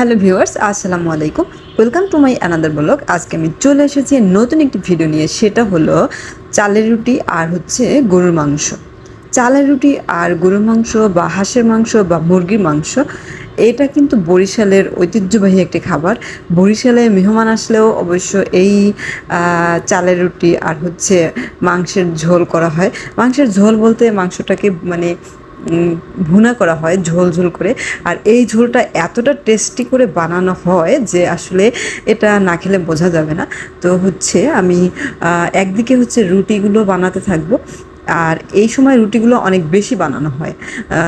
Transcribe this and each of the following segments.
Hello viewers, আসসালামু আলাইকুম। Welcome to my another blog আজকে আমি চলে এসেছি নতুন একটি ভিডিও নিয়ে। সেটা হলো চালের রুটি আর হচ্ছে গরুর মাংস। চালের রুটি আর গরুর মাংস বা হাঁসের মাংস বা মুরগির মাংস, এটা কিন্তু বরিশালের ঐতিহ্যবাহী একটি খাবার। বরিশালে মেহমান আসলেও অবশ্য এই চালের রুটি আর হচ্ছে মাংসের ঝোল করা হয়। মাংসের ঝোল বলতে মাংসটাকে মানে ভুনা করা হয় ঝোল ঝোল করে। আর এই ঝোলটা এতটা টেস্টি করে বানানো হয় যে আসলে এটা না খেলে বোঝা যাবে না। তো হচ্ছে আমি একদিকে হচ্ছে রুটিগুলো বানাতে থাকব আর এই সময় রুটিগুলো অনেক বেশি বানানো হয়।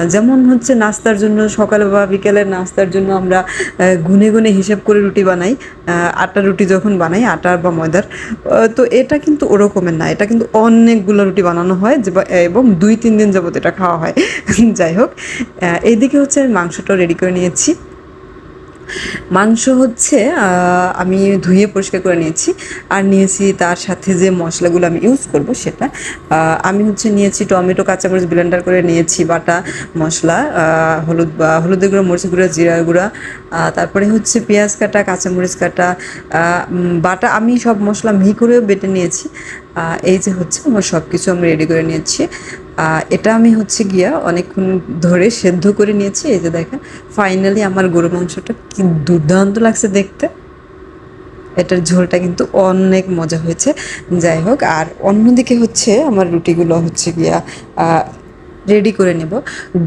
যেমন হচ্ছে নাস্তার জন্য সকালে বা বিকেলের নাস্তার জন্য আমরা গুনে গুনে হিসেব করে রুটি বানাই। আহ, আটা রুটি যখন বানাই আটার বা ময়দার তো এটা কিন্তু ওরকমের না। এটা কিন্তু অনেকগুলো রুটি বানানো হয় যে এবং দুই তিন দিন যাবত এটা খাওয়া হয়। যাই হোক এইদিকে হচ্ছে আমি মাংসটাও রেডি করে নিয়েছি। মাংস হচ্ছে আমি ধুয়ে পরিষ্কার করে নিয়েছি। আর নিয়েছি তার সাথে যে মশলাগুলো আমি ইউজ করব সেটা। আমি হচ্ছে নিয়েছি টমেটো, কাঁচামরিচ ব্লেন্ডার করে নিয়েছি, বাটা মশলা হলুদ হলুদের গুঁড়ো মরিচ গুঁড়া জিরা গুঁড়া। তারপরে হচ্ছে পেঁয়াজ কাটা, কাঁচামরিচ কাটা বাটা আমি সব মশলা মিহি করেও বেটে নিয়েছি। এই যে হচ্ছে আমার সব কিছু আমি রেডি করে নিয়েছি। এটা আমি হচ্ছে গিয়া অনেকক্ষণ ধরে সেদ্ধ করে নিয়েছি, এই যে দেখেন ফাইনালি আমার গরু মাংসটা কি দুর্দান্ত লাগছে দেখতে। এটার ঝোলটা কিন্তু অনেক মজা হয়েছে। যাই হোক, আর অন্যদিকে হচ্ছে আমার রুটিগুলো হচ্ছে গিয়া রেডি করে নেব।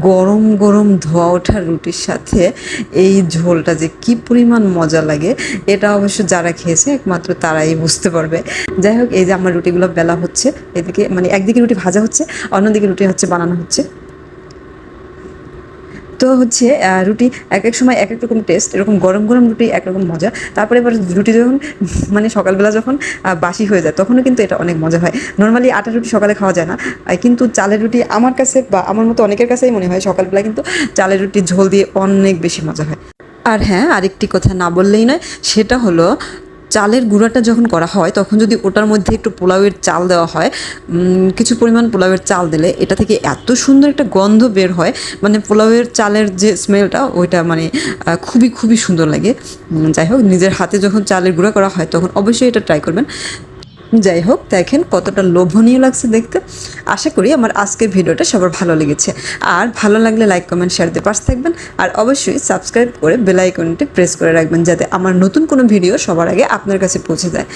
গরম গরম ধোয়া ওঠা রুটির সাথে এই ঝোলটা যে কি পরিমাণ মজা লাগে, এটা অবশ্য যারা খেয়েছে, একমাত্র তারাই বুঝতে পারবে। যাই হোক, এই যে আমার রুটিগুলো বেলা হচ্ছে, এদিকে মানে একদিকে রুটি ভাজা হচ্ছে, অন্যদিকে রুটি হচ্ছে, বানানো হচ্ছে। তো হচ্ছে রুটি এক এক সময় এক এক রকম টেস্ট এরকম গরম গরম রুটি একরকম মজা। তারপরে এবার রুটি যখন মানে সকালবেলা যখন বাসি হয়ে যায়, তখনও কিন্তু এটা অনেক মজা হয়। নর্মালি আটা রুটি সকালে খাওয়া যায় না। কিন্তু চালের রুটি আমার কাছে বা আমার মতো অনেকের কাছেই মনে হয়, সকালবেলা কিন্তু চালের রুটি ঝোল দিয়ে অনেক বেশি মজা হয়। আর হ্যাঁ আরেকটি কথা না বললেই নয়, সেটা হলো চালের গুঁড়াটা যখন করা হয়, তখন যদি ওটার মধ্যে একটু পোলাওয়ের চাল দেওয়া হয় কিছু পরিমাণ পোলাওয়ের চাল দিলে এটা থেকে এত সুন্দর একটা গন্ধ বের হয়। মানে পোলাওয়ের চালের যে স্মেলটা ওইটা মানে খুবই খুবই সুন্দর লাগে। যাই হোক, নিজের হাতে যখন চালের গুঁড়া করা হয়, তখন অবশ্যই এটা ট্রাই করবেন। যাই হোক, দেখেন কতটা লোভনীয় লাগছে দেখতে। আশা করি আমার আজকের ভিডিওটা সবার ভালো লেগেছে। আর ভালো লাগলে লাইক কমেন্ট শেয়ার দিয়ে পাশে থাকবেন। আর অবশ্যই সাবস্ক্রাইব করে বেল আইকনটি প্রেস করে রাখবেন যাতে আমার নতুন কোনো ভিডিও সবার আগে আপনার কাছে পৌঁছে যায়।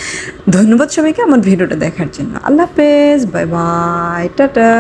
ধন্যবাদ সবাইকে আমার ভিডিওটা দেখার জন্য। আল্লাহ হাফেজ বাই বাই টাটা।